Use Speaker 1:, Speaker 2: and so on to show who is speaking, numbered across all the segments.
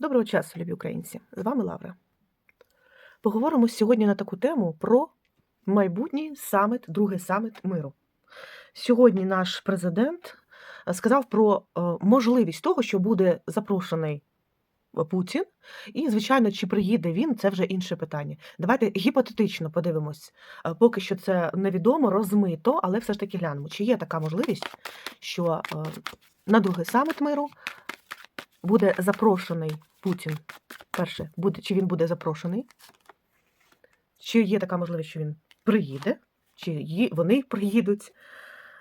Speaker 1: Доброго часу, любі українці! З вами Лавра. Поговоримо сьогодні на таку тему про майбутній саміт, другий саміт миру. Сьогодні наш президент е, сказав про е, можливість того, що буде запрошений е, Путін, і, звичайно, чи приїде він, це вже інше питання. Давайте гіпотетично подивимось. Поки що це невідомо, розмито, але все ж таки глянемо, чи є така можливість, що на другий саміт миру буде запрошений Путін. Перше, буде, чи він буде запрошений, чи є така можливість, що він приїде, чи ї- вони приїдуть.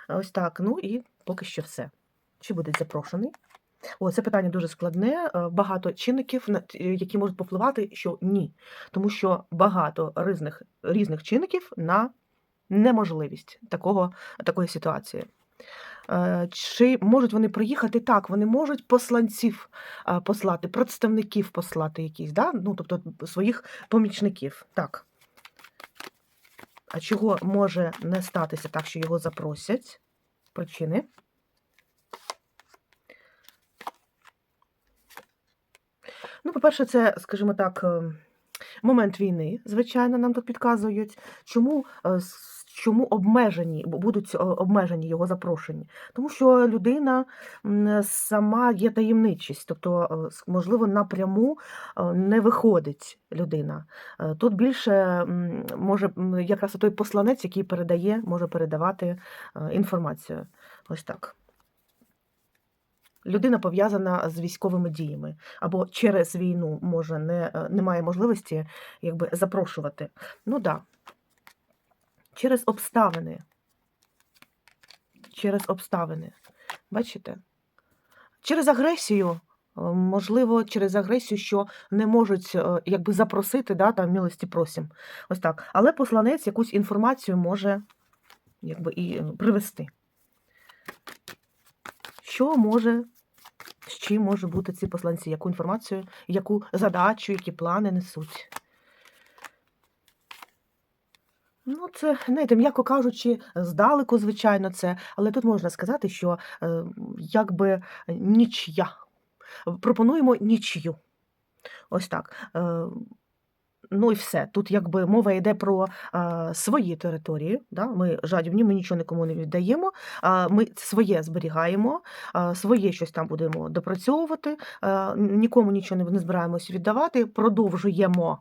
Speaker 1: Ось так. Ну і поки що все. Чи буде запрошений? О, це питання дуже складне. е, Багато чинників, на- які можуть попливати, що ні. Тому що багато різних, різних чинників на неможливість такого, такої ситуації. Е, Чи можуть вони приїхати? Так, вони можуть посланців послати, представників послати якісь, да? ну, тобто своїх помічників. Так. А чого може не статися так, що його запросять? Причини. Ну, по-перше, це, скажімо так, е, момент війни, звичайно, нам тут підказують. Чому, е, чому обмежені, бу- будуть е, обмежені його запрошення? Тому що людина сама є таємничість, тобто, е, можливо, напряму не виходить людина. Тут більше може якраз той посланець, який передає, може передавати інформацію. Ось так. Людина пов'язана з військовими діями або через війну може не, е, немає можливості якби запрошувати. Ну да. Через обставини. Через обставини. Бачите? Через агресію, е, можливо, через агресію, що не можуть е, якби запросити, да, там милості просім. Ось так. Але посланець якусь інформацію може якби і привести. Що може, чим можуть бути ці посланці, яку інформацію, яку задачу, які плани несуть? Ну, це, знаєте, м'яко кажучи, здалеку, звичайно, це, але тут можна сказати, що е, якби нічия. Пропонуємо нічию. Ось так. Е, Ну і все. Тут якби мова йде про а, свої території. Да? Ми жадібні, ми нічого нікому не віддаємо. А, ми своє зберігаємо, а, своє щось там будемо допрацьовувати, а, нікому нічого не, збираємось віддавати, продовжуємо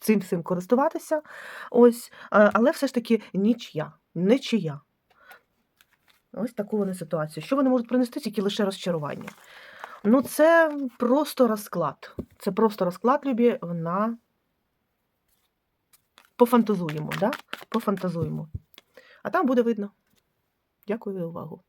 Speaker 1: цим всім користуватися. Ось, а, але все ж таки нічия, не чия. Ось таку вони ситуацію. Що вони можуть принести, тільки лише розчарування. Ну, це просто розклад. Це просто розклад, любі, на пофантазуємо, да? Пофантазуємо. А там буде видно. Дякую за увагу.